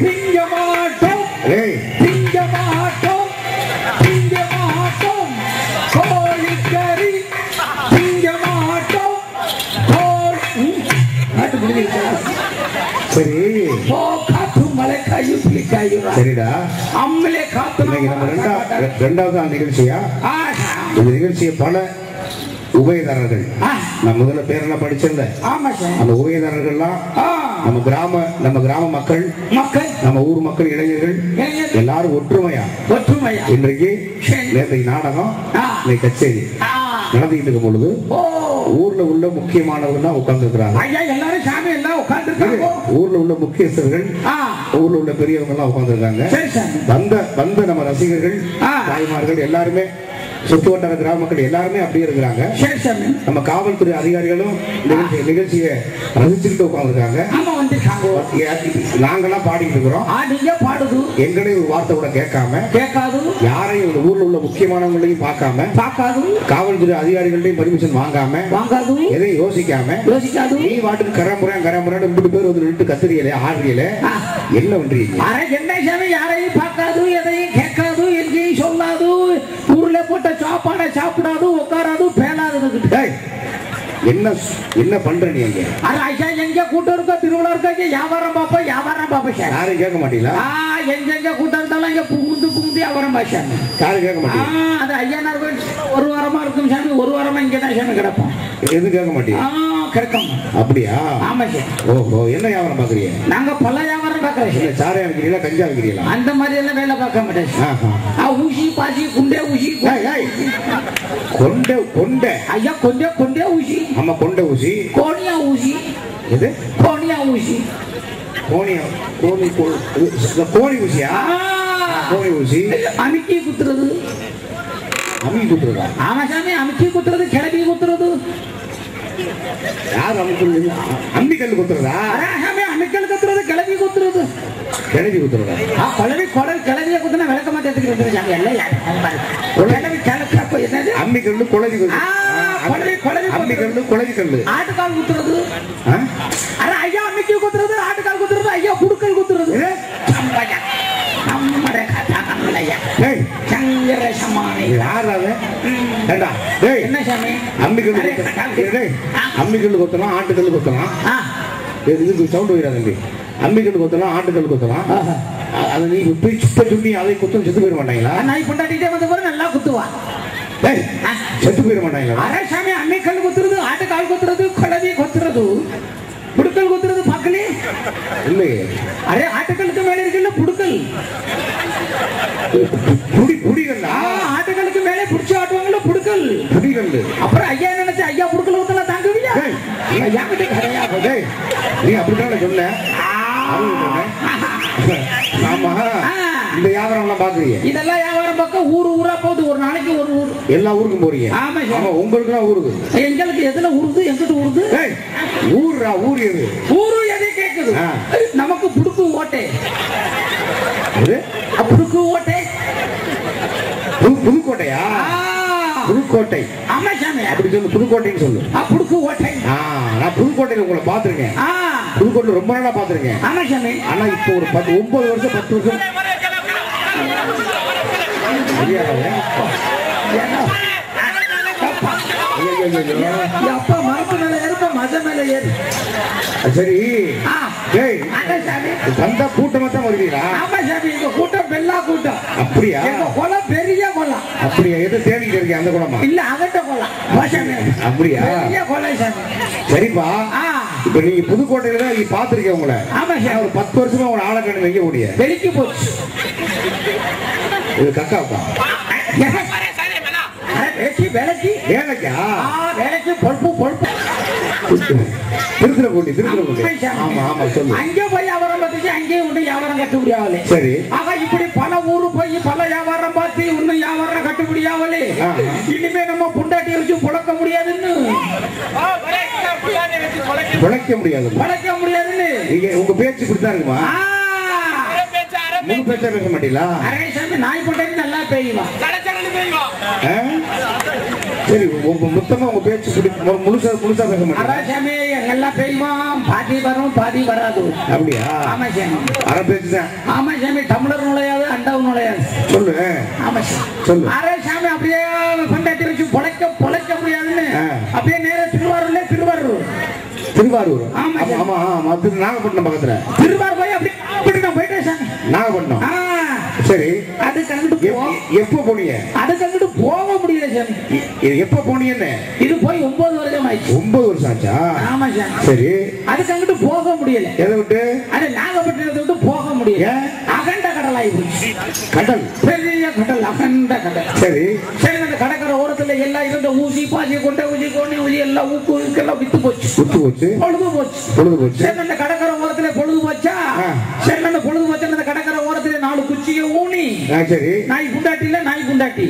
திங்க மாட்டோம் திங்க மாட்டோம் திங்க மாட்டோம் கோழிக்கறி திங்க மாட்டோம் சரி. சரிடா. அம்மலே காத்து நம்ம ரெண்டாவது ரெண்டாவது நிகழ்ச்சியா? இந்த நிகழ்ச்சியை பல உபயதாரர்கள். நான் முதல்ல பேரெல்லாம் படிச்சிருந்தேன். அந்த உபயதாரர்கள்லாம் நம்ம கிராம நம்ம கிராம மக்கள் மக்கள். நம்ம ஊர் மக்கள் இளைஞர்கள். எல்லாரும் ஒற்றுமையா? ஒற்றுமையா? இன்றைக்கு. நேற்றைக்கு நாடகம். இன்னைக்கு கச்சேரி. நடந்துகிட்டு இருக்கும் பொழுது ஊர்ல உள்ள முக்கியமானவர்கள் தான் எல்லாம் உட்கார்ந்துருக்காங்க. ஊர்ல உள்ள முக்கியஸ்தர்கள் ஊர்ல உள்ள பெரியவங்க எல்லாம் உட்கார்ந்துருக்காங்க. சரி சாமி. வந்த வந்த நம்ம ரசிகர்கள். தாய்மார்கள் எல்லாருமே சுத்து வட்டார கிராம மக்கள் எல்லாருமே அப்படியே இருக்கிறாங்க. நம்ம காவல்துறை அதிகாரிகளும் நிகழ்ச்சி நிகழ்ச்சியை ரசிச்சுட்டு வந்துருக்காங்க. நாங்கெல்லாம் பாடிட்டு இருக்கிறோம். பாடுது. எங்களையும் ஒரு வார்த்தை கூட கேட்காம கேட்காது. யாரையும் இந்த ஊர்ல உள்ள முக்கியமானவங்களையும் பார்க்காம பார்க்காது. காவல்துறை அதிகாரிகள்டையும் பர்மிஷன் வாங்காம வாங்காது. எதையும் யோசிக்காம யோசிக்காது. நீ வாட்டுக்கு கரமுறை கரமுறை மூணு பேர் வந்து நின்று கத்துறியலே ஆடுறியலே. என்ன பண்றீங்க? அரை என்ன சாமி யாரையும் பார்க்காது எதையும் ஊர்ல போட்ட சாப்பாடை சாப்பிடாது உட்காராது பேலாது டேய், என்ன என்ன பண்ற நீ அங்க? அது ஐயா எங்க கூட்டம் இருக்கோ திருவிழா இருக்கோ வியாபாரம் பார்ப்போம் வியாபாரம் பார்ப்போம் சார். யாரும் கேட்க மாட்டீங்களா? எங்க எங்க கூட்டம் இருந்தாலும் இங்க புகுந்து புகுந்து வியாபாரம் பார்ப்போம் யாரும் கேட்க மாட்டீங்க அது ஐயனார் ஒரு வாரமா இருக்கும் சாமி ஒரு வாரமா இங்க தான் சாமி கிடப்போம். எது கேட்க மாட்டீங்க? கிடக்கும். அப்படியா? ஆமா சார். ஓஹோ என்ன வியாபாரம் பாக்குறீங்க? நாங்க பல வியாபாரம் பார்க்கறோம் இல்ல சார் சாரையா விற்கிறீங்களா கஞ்சா விற்கிறீங்களா அந்த மாதிரி எல்லாம் வேலை பார்க்க மாட்டேன் ஊசி பாசி குண்டே ஏய். கொண்ட கொண்ட. ஐயா கொண்டே கொண்டே ஊசி ஆமா கொண்ட ஊசி கோணியா ஊசி இது கோணியா ஊசி கோணியா கோணி கோணி ஊசியா? கோணி ஊசி அமுக்கி குத்துறது. அம்மி குத்துறதா? ஆமா சாமி அமுக்கி குத்துறது கிளப்பி குத்துறது. யார் அமுக்குறது அம்மி கல் குத்துறதா? சாமி அமுக்கல் குத்துறது கிளப்பி குத்துறது. கிழவி ஆ குழவி குத்துனா விளக்க? கிளவி கிளப்ப என்னது? அம்மி கல்லு குழவி குழவி, குழவி அம்மி கல்லு குழவி கல்லு ஆட்டுக்கால் குத்துறது. ஐயா அமுக்கி குத்துறது ஆட்டுக்கால் குத்துறது ஐயா புடுக்கல் குத்துறது. இது? சம்பையா. நம்மட கதை நம்மளையா. டேய், சங்கர சமானி. இது யார் அது ஏண்டா? டேய் என்ன சாமி? அம்மி கல்லு அரே, குத்தலாம் கல்லு குத்தலாம் இதுக்கு சவுண்ட் வைடா தம்பி அம்மி கல்லு குத்தலாம். ஆட்டு கல்லு குத்தலாம் அதை நீ போய் சுத்த சுண்ணி அதை குத்தம் செத்து போயிட மாட்டாங்களா? நாய் பொண்டாட்டிட்டே வந்த பிறகு நல்லா குத்துவா. டேய் ஆ. செத்து போயிட மாட்டாங்களா? அரே சாமி அம்மிக்கல் குத்துறது ஆட்டுக்கால் குத்துறது குழவி குத்துறது. புடுக்கல் குத்துறது பாக்கலே இல்லையே அரே ஆட்டுக்கலுக்கு மேல இருக்குல்ல புடுக்கல். புடி புடிகண்டா ஆ, ஆட்டுக்கலுக்கு மேலே புடிச்சு ஆட்டுவாங்கல்ல புடுக்கல். புடிகண்டு அப்புறம் ஐயா நினைச்சு ஐயா புடுக்கல் ஊத்தலாம் தாங்குவியா. ஐயா கிட்ட டேய் நீ அப்படித்தானே சொன்ன. ஆமா இந்த வியாபாரம் எல்லாம் பாக்குறீங்க இதெல்லாம் வியாபாரம் பக்கம் ஊரு ஊரா போகுது. ஒரு நாளைக்கு ஒரு ஊர். எல்லா ஊருக்கும் போறீங்க? ஆமா. ஆமா உங்களுக்கு ஊருக்கு எங்களுக்கு எதுல உருது எங்கிட்டு டேய் ஊர்ரா ஊர் எது? ஊரு எதை கேக்குது. நமக்கு புடுக்கு ஓட்டை. புடுக்கு ஓட்டை. புது- புதுக்கோட்டையா? ஆ. புதுக்கோட்டை. ஆமா சாமி. அப்படி சொல்லு புதுக்கோட்டைன்னு சொல்லு. புடுக்கு ஓட்டை. ஆ நான் புதுக்கோட்டையில உங்களை பாத்திருக்கேன் ஆ புதுக்கோட்டையில ரொம்ப நாளா பாத்திருக்கேன் ஆமா சாமி ஆனா இப்போ ஒரு பத்து ஒன்பது வருஷம் பத்து வருஷம். அப்பா, மரத்து மேல ஏறுப்ப மத மேல ஏறு. சரி. வந்தா கூட்டமா தான் வருவீங்களா ஆமா சாமி எங்க கூட்டம் பெல்லா கூட்டம். அப்படியா? எங்க குளம் பெரிய குளம் அப்படியா? எது தேடிட்டு இருக்கீங்க அந்த குடமா இல்ல அகட்ட குளம் அப்படியா? பெரிய குளம் சாமி. சரிப்பா. இப்ப நீங்க புதுக்கோட்டையில தான் நீங்க பாத்திருக்கேன் உங்களை. ஆமா ஒரு பத்து வருஷமா உங்களை ஆளை கண்டு வைக்க முடிய வெளிக்கு போச்சு. இது கக்காவுக்கா வேலைக்கு. வேலைக்கு? வேலைக்கா வேலைக்கு திருத்துற கூண்டி ஆமா. ஆமா சொல்லு. அங்கே போய் வியாபாரம் பார்த்துச்சு அங்கேயும் ஒன்றும் வியாபாரம் கட்ட முடியாவலே சரி. ஆக இப்படி பல ஊரு போய் பல வியாபாரம் பார்த்து இன்னும் வியாபாரம் கட்ட முடியாவலே ஆ. இனிமே நம்ம பொண்டாட்டியை வச்சு புழக்க முடியாதுன்னு. பிழைக்க முடியாது. புழைக்க முடியாதுன்னு. நீங்க உங்க பேச்சு இப்படித்தான் இருக்குமா. முழு பேச்சா பேச மாட்டீங்களா? நாய் பொண்டாட்டி நல்லா ஆ? சரி உங்க மொத்தமா உங்க பேச்சு முழுசா முழுசா பேச அரேசாமி நல்லா பெய்யுமா பாதி வரும் பாதி வராது. அப்படியா? ஆமா சாமி. அரை பேச்சு தான். ஆமா சாமி தமிழர் நுழையாது அண்டாவும் நுழையாது. சொல்லு. ஆமா சொல்லு. அரேசாமி அப்படியே பொண்டாட்டி வச்சு பொழைக்க பொழைக்க முடியாதுன்னு. அப்படியே நேரா திருவாரூர்ல திருவாரூர் திருவாரூர். ஆமா, ஆமா ஆமா திரு நாகப்பட்டினம் பக்கத்துல. திருவாரூர் போய் அப்படி போயிட்டேன் சாமி நாகப்பட்டினம்? சரி. எப்- போ. எப்போ போனீங்க? அதுக்கு அங்கிட்டு போக முடியல சாமி எ- எப்போ போனீங்கன்னு? இது போய் ஒன்பது வருஷம் ஆயிடுச்சு. ஒன்பது வருஷம் ஆச்சா? ஆமா சாமி சரி. அதுக்கு அங்கிட்டு போக முடியல. எதை விட்டு? அது நாகப்பட்டினத்தை விட்டு போக முடியல? அகண்ட கடல் ஆயிடுச்சு கடல். பெரிய கடல் அகண்ட கடல். சரி. சரி ஓரத்துல எல்லாம் இருந்த ஊசி பாசி கொண்ட ஊசி கோணி ஊசி எல்லாம் ஊக்கு ஊக்கெல்லாம் வித்து போச்சு குத்து போச்சு பொழுது போச்சு பொழுது போச்சு சரி அந்த கடற்கரை ஓரத்துல பொழுது போச்சா ஆ. சரி அந்த பொழுது போச்சு அந்த கடற்கரை ஓரத்துல நாலு குச்சியை ஊனி ஆ சரி நாய் குண்டாட்டி இல்ல நாய் குண்டாட்டி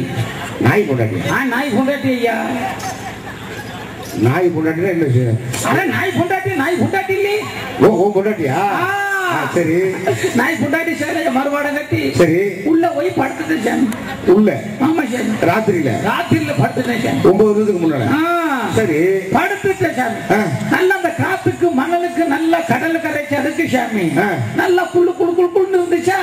நாய் கொண்டாட்டி ஆ நாய் குண்டாட்டி ஐயா நாய் கொண்டாட்டினா என்ன செய்யும்? அட நாய் குண்டாட்டி நாய் குண்டாட்டி இல்லையே ஓ ஓ கொண்டாட்டியா ஆ. ஆ, சரி. நாய் குண்டாட்டி சேலைய மறுபாடம் கட்டி சரி. உள்ள போய் படுத்துட்டு சாமி. உள்ள? ஆமா சாமி. ராத்திரியில? ராத்திரில படுத்துட்டேன் ஒன்பது வருஷத்துக்கு முன்னால? ஆ. சரி. படுத்துட்ட சாமி. நல்ல அந்த காத்துக்கு மணலுக்கு நல்ல கடல் கரைச்சு அதுக்கு சாமி. நல்லா குள்ளு குளு குளு குளுன்னு இருந்துச்சா.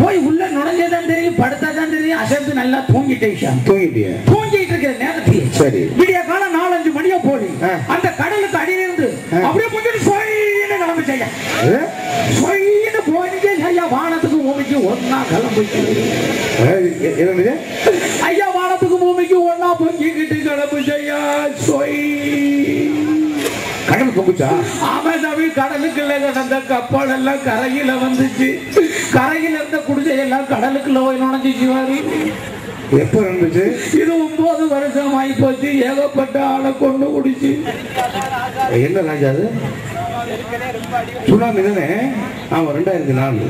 போய் உள்ள நுழைஞ்சதான் தெரியும் படுத்தாதான் தெரியும் அசைந்து நல்லா தூங்கிட்டேன் சாமி. தூங்கிட்டிய? தூங்கிட்டு இருக்கிற நேரத்தில் சரி. விடிய காலம் நாலஞ்சு மணியா ஆ. அந்த கடலுக்கு அடியிலிருந்து. அப்படியே கொஞ்சம் சொயின்னு கிளம்பு செய்ய ஏ? சொயின்னு போனீங்க ஐயா வானத்துக்கு பூமிக்கு ஒன்னா கிளம்பு ஏ, எ- என்னது ஐயா வானத்துக்கு பூமிக்கு ஒன்னா பொங்கிக்கிட்டு கிளம்பு செய்யா சொய் கடல் பொங்குச்சா ஆமாசாமி கடலுக்குள்ள கிடந்த கப்பல் எல்லாம் கரையில வந்துச்சு கரையில இருந்த குடிசை எல்லாம் கடலுக்குள்ள போய் நுழைஞ்சிச்சு வாரு எப்ப நடந்துச்சு இது ஒன்பது வருஷம் ஆகி போச்சு ஏகப்பட்ட ஆளை கொண்டு குடிச்சு என்ன ராஜா அது சுனாமி தானே ஆமா ரெண்டாயிரத்தி நாலு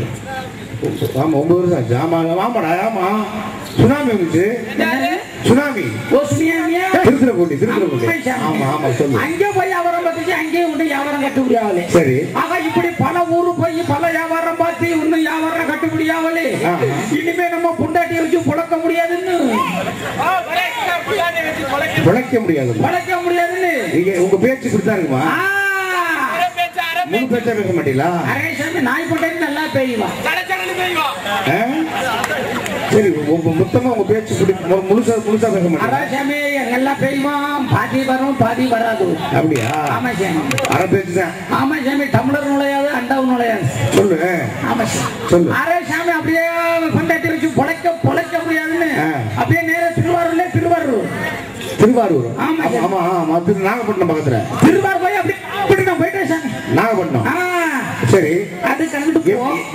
ஆமா ஒன்பது வருஷம் ஆச்சு. ஆமா ஆமாடா ஆமா சுனாமி வந்துச்சு. சுனாமி. திருத்துறப்பூண்டி திருத்துறப்பூண்டி ஆமா ஆமா சொல்லு. அங்கே போய் வியாபாரம் பார்த்துச்சு அங்கேயே உண்டு வியாபாரம் கட்ட முடியாவலே சரி. ஆக இப்படி பல ஊரு போய் பல வியாபாரம் பார்த்து இன்னும் வியாபாரம் கட்ட முடியாவலே ஆஹா. இனிமே நம்ம பொண்டாட்டியை வச்சு புழக்க முடியாதுன்னு. பிழைக்க முடியாது புழக்க முடியாதுன்னு. உங்க பேச்சு இப்படித்தான் இருக்குமா? முழு பேச்சா பேச மாட்டீங்களா? அரே சாமி நாய் பொண்டாட்டி நல்லா ஆ? சரி உங்க மொத்தமா உங்க பேச்சு முழுசா முழுசா பேச மாட்டீங்களா? சாமி நல்லா பெய்யுமா பாதி வரும் பாதி வராது. அப்படியா? ஆமா சாமி அரை பேச்சு தான் ஆமா சாமி டம்ளர் நுழையாது அண்டாவும் நுழையாது. சொல்லு. ஆமா சாமி சொல்லு. அரே சாமி அப்படியே பொண்டாட்டி வச்சு பொழைக்க பொழைக்க முடியாதுன்னு. அப்படியே நேரா திருவாரூர்ல திருவாரூர். திருவாரூர்? ஆமா. ஆமா ஆமா நாகப்பட்டினம் பக்கத்துல. திருவாரூர் போய் அப்படி அப்படி நான் போயிட்டேன் சாமி. நாகப்பட்டினம். சரி. அதுக்கு அங்கிட்டு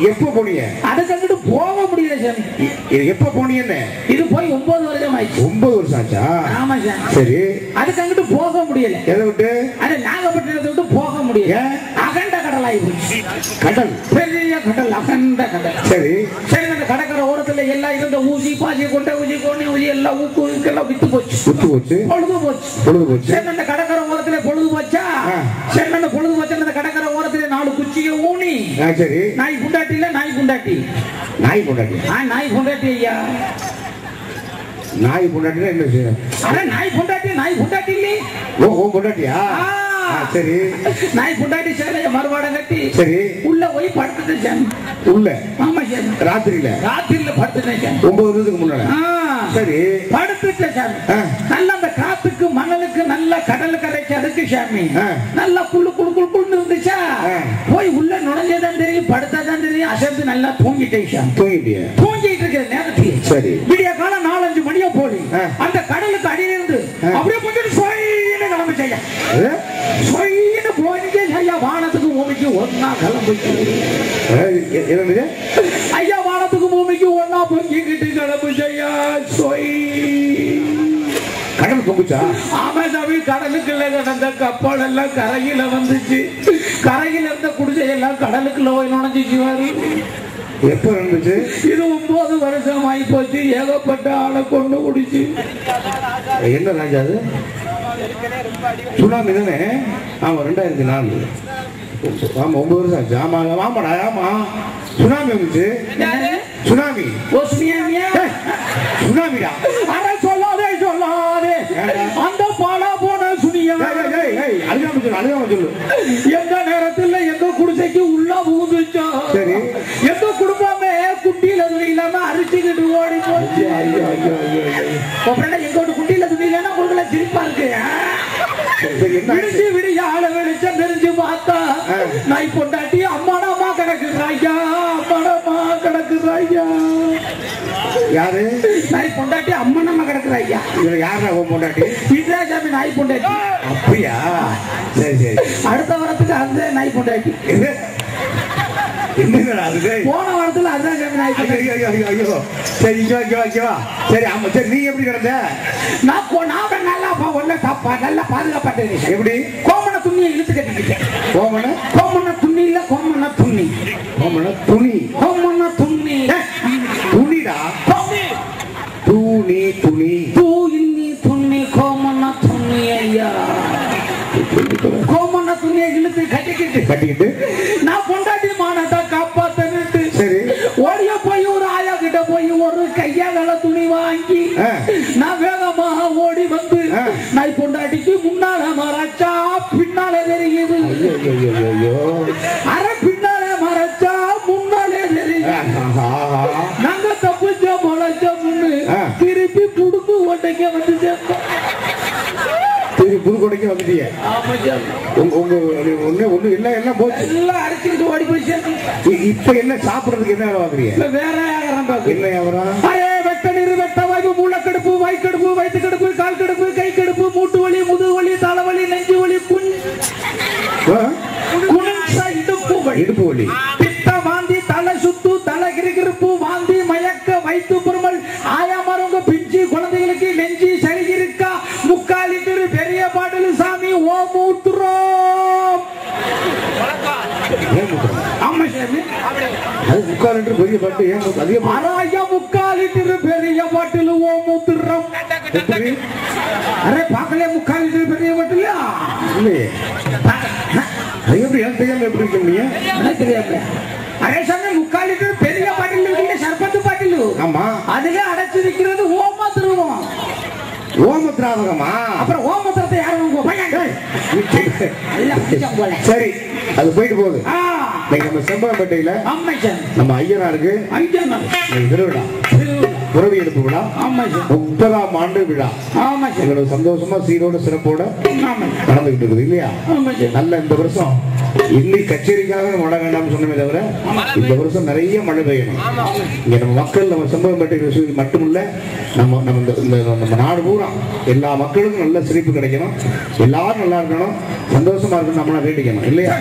எப்போ போனீங்க? அதுக்கு அங்கிட்டு போக முடியல சாமி. எப்போ போனீங்கன்னு? இது போய் ஒன்பது வருஷம் ஆயிடுச்சு. ஒன்பது வருஷம் ஆச்சா? ஆமா சாமி. சரி. அதுக்கு அங்கிட்டு போக முடியல. எதை விட்டு? அது நாகப்பட்டினத்தை விட்டு போக முடியல? அகண்ட கடல் ஆயிடுச்சு கடல். பெரிய கடல் அகண்ட கடல். சரி. சரி அந்த கடற்கரை ஓரத்துல எல்லாம் இருந்த ஊசி பாசி கொண்ட ஊசி கோணி ஊசி எல்லாம் ஊக்கு ஊக்கெல்லாம் வித்து போச்சு. குத்து போச்சு. பொழுது போச்சு. பொழுது போச்சு. சரி அந்த கடற்கரை ஓரத்துல பொழுது போச்சா ஆ. சரி அந்த பொழுது போச்சு அந்த கடற்கரை ஓரத்துல நாலு குச்சியை ஊனி ஆ சரி. நாய் குண்டாட்டி இல்ல நாய் குண்டாட்டி. நாய் கொண்டாட்டி. ஆ நாய் குண்டாட்டி ஐயா. நாய் கொண்டாட்டினா என்ன செய்யும்? அட நாய் குண்டாட்டி நாய் குண்டாட்டி இல்லையே. ஓ ஓ. ஆ, சரி. நாய் குண்டாட்டி சேலைய மறுபாடம் கட்டி சரி. உள்ள போய் படுத்துட்டு சாமி. உள்ள? ஆமா சாமி. ராத்திரியில? ராத்திரில படுத்துட்டேன் ஒன்பது வருஷத்துக்கு முன்னால? ஆ. சரி. படுத்துட்ட சாமி. ஆ. நல்ல அந்த காத்துக்கு மணலுக்கு நல்ல கடல் கரைச்சு அதுக்கு சாமி. நல்லா குள்ளு குளு குளு குளுன்னு இருந்துச்சா. போய் உள்ள நுழைஞ்சதான் தெரியும் படுத்தாதான் தெரியும் அசைந்து நல்லா தூங்கிட்டேன் சாமி தூங்கிட்டிய தூங்கிட்டு இருக்கிற நேரத்தில் சரி விடிய காலம் நாலஞ்சு மணியா ஆ. அந்த கடலுக்கு அடியிலிருந்து. அப்படியே கொஞ்சம் சொயின்னு கிளம்பு செய்ய? சொயின்னு போனீங்க ஐயா வானத்துக்கு பூமிக்கு ஒன்னா கிளம்பு ஐயா வானத்துக்கு பூமிக்கு ஒன்னா பொங்கிக்கிட்டு கடல் பொங்குச்சா ஆமாசாமி கடலுக்குள்ள கிடந்த கப்பல் எல்லாம் கரையில வந்துச்சு. கரையில இருந்த குடிசை எல்லாம் கடலுக்குள்ள போய் நுழைஞ்சிச்சு வாரு எப்ப நடந்துச்சு? இது ஒன்பது வருஷம் ஆகி போச்சு. ஏகப்பட்ட ஆளை கொண்டு குடிச்சு என்ன ராஜா அது? சுனாமி தானே? ஆமா ரெண்டாயிரத்தி நாலு. ஆமா ஒன்பது வருஷம் ஆச்சு. ஆமா ஆமாடா ஆமா. சுனாமி வந்துச்சு. சுனாமி. ஓ சுனாமிடா. எந்த நேரத்துல எங்க குடிசைக்கு உள்ள புகுந்துச்சோ சரி. எங்க குடும்பமே குட்டியில துணி இல்லாம அரிச்சுக்கிட்டு ஓடி போச்சு ஐயோ ஐயோ ஐயோ ஐயோ அப்புறம் எங்க வீட்டு குட்டியில துணி இல்லைன்னா உங்களுக்கு சிரிப்பா இருக்கு? விடிச்சு விடிய ஆள தெரிஞ்சு பார்த்தா. நாய் பொண்டாட்டி அம்மாடாமா கிடக்குறாய்யா அம்மாடாமா கிடக்கு கிடக்குறா ஐயா யாரு? நாய் பொண்டாட்டி அம்மனம்மா கிடக்குறா ஐயா. இதுல யாரா உன் பொண்டாட்டி? வீரராசாமி நாய் பொண்டாட்டி. அப்படியா? சரி சரி. அடுத்த வாரத்துக்கு அந்த நாய் பொண்டாட்டி. போன வாரத்துல அதுதான் சாமி நாய் பொண்டாட்டி. ஐயோ ஐயோ ஐயோ. ஐயோ சரி சரி ஆமா சரி நீ எப்படி கிடந்த? நான் நான் நல்லா பா ஒல்ல தப்பா நல்லா பாதுகாப்பட்டேன் எப்படி? கோமண துணியை இழுத்து கட்டிக்கிட்டேன். கோமன கோமண துணி இல்ல கோமண துணி. கோமன துணி. கோமண துணி. துணி தூ இன்னி துணி கோமண துணி ஐயா. கோமண துணியை இழுத்து கட்டிக்கிட்டு. கட்டிக்கிட்டு. நான் பொண்டாட்டி மானத்தை காப்பாத்தனுட்டு சரி. ஓடிய போய் ஒரு ஆயா கிட்ட போய் ஒரு கையால துணி வாங்கி. நான் வேகமாக ஓடி வந்து. நாய் பொண்டாட்டிக்கு முன்னால மறைச்சா பின்னால தெரியுது. அரை சரி புதுக்கோட்டைக்கு வந்துட்டீங்க. உங்க உங்க ஒண்ணு ஒண்ணு எல்லாம் எல்லாம் போச்சு. எல்லாம் அடிச்சுக்கிட்டு ஓடி இ- இப்ப என்ன சாப்பிடுறதுக்கு என்ன வாங்குறீங்க வேற யாரும் என்ன அரே வெட்ட நீர் வெட்ட வாய்ப்பு மூலக்கடுப்பு வாய்க்கடுப்பு வயிற்று கடுப்பு கால் கடுப்பு கை கடுப்பு மூட்டு வலி முதுகு வலி தலைவலி நெஞ்சு வலி? குணம்சா இடுப்பு வலி. பித்த வாந்தி தலை சுத்து தலை கிருகிருப்பு வாந்தி மயக்க வயிற்று புருமல் ஏன் முத்துறோம்? ஆமா சாமி அது முக்கால் லிட்டர் பெரிய பாட்டு ஏன் அதிகமா அராயா முக்கால் லிட்டரு பெரிய பாட்டில் ஓ மூத்துறோம் எப்படி? அரே பாக்கலே முக்கால் லிட்டர் பெரிய பாட்டிலா இல்லையே அது எப்படி எனக்கு தெரியாம எப்படி இருக்க முடியும் தெரியாது அரே சாமி முக்கால் லிட்டர் பெரிய பாட்டில் இருக்குல்ல சர்பத்து பாட்டில் ஆமா அதுல அடைச்சிருக்கிறது ஓமா திருவோம் ஓம திராவகமா அப்புறம் ஓமத்திரத்தை யாரும் பையன் சரி அது போயிட்டு போகுது. இன்னைக்கு நம்ம சார். நம்ம ஐயனாருக்கு திருவிழா உறவு எடுப்பு விழா. முப்பதாம் ஆண்டு விழா. எங்களோட சந்தோஷமா சீரோட சிறப்போட நடந்துகிட்டு இருக்குது இல்லையா? நல்ல இந்த வருஷம். இன்னைக்கு கச்சேரிக்காக மழை வேண்டாம்னு சொன்னமே தவிர இந்த வருஷம் நிறைய மழை பெய்யணும். இங்க நம்ம மக்கள் நம்ம செம்பகம்பேட்டை விஷயம் மட்டுமில்ல நம்ம நம்ம இந்த- நம்ம நாடு பூரா எல்லா மக்களுக்கும் நல்ல சிரிப்பு கிடைக்கணும். எல்லாரும் நல்லா இருக்கணும். சந்தோஷமா இருக்கணும் நம்மள வேண்டிக்கணும் இல்லையா?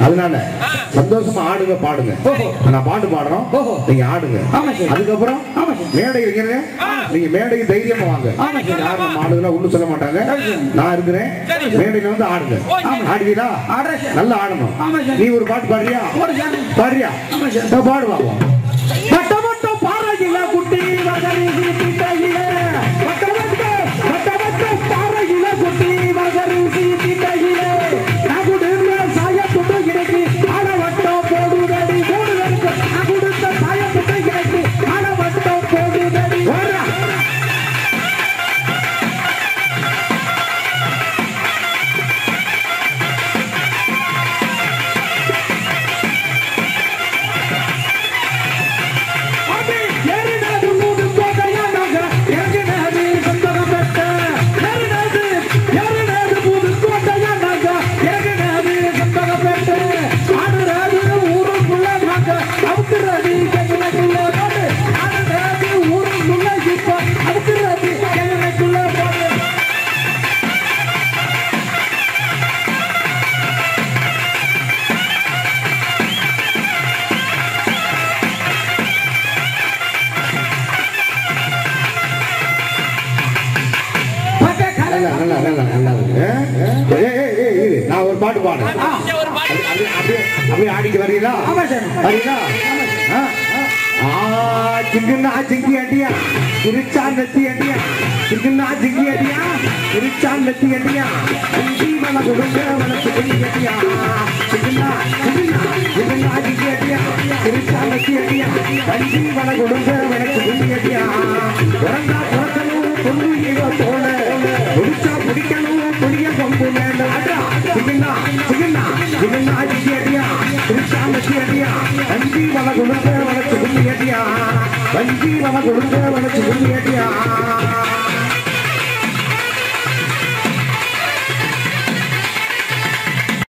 அதனால சந்தோஷமா ஆடுங்க பாடுங்க. நான் பாட்டு பாடுறோம். நீங்க ஆடுங்க. அதுக்கப்புறம். மேடை இருக்கிறீங்க நீங்க மேடைக்கு தைரியமா வாங்க. யாரும் நம்ம ஆடுதெல்லாம் ஒண்ணும் சொல்ல மாட்டாங்க. நான் இருக்கிறேன். மேடையில வந்து ஆடுங்க. ஆடுவீங்களா. நல்லா ஆடணும் சார். நீ ஒரு பாட்டு பாடுறியா? பாடுறியா? ஆமா சார். நான் பாடு பாப்போம் வட்ட வட்ட பாறையில குட்டி வகரி அப்படியே ஆடிக்கு வரீங்களா ஆமா சார். வரீங்களா சிங்குன்னா சிங்கி அடியா. குறிச்சான் நெத்தி அடியா. சிங்குன்னா சிங்கி அடியா. குறிச்சான் நெத்தி அடியா. சிங்கி மன கொடுங்க வளர்த்து கொடி அடியா. சிங்குன்னா சிங்குன்னா சிங்குன்னா சிங்கி அடியா. குறிச்சான் நெத்தி அடியா. கஞ்சி மன கொடுங்க வளர்த்து கொடி அடியா. பிறந்தா கொடுங்க வளர்த்து கொடி அடியா வஞ்சி மன கொடுங்க வளர்த்து கொடி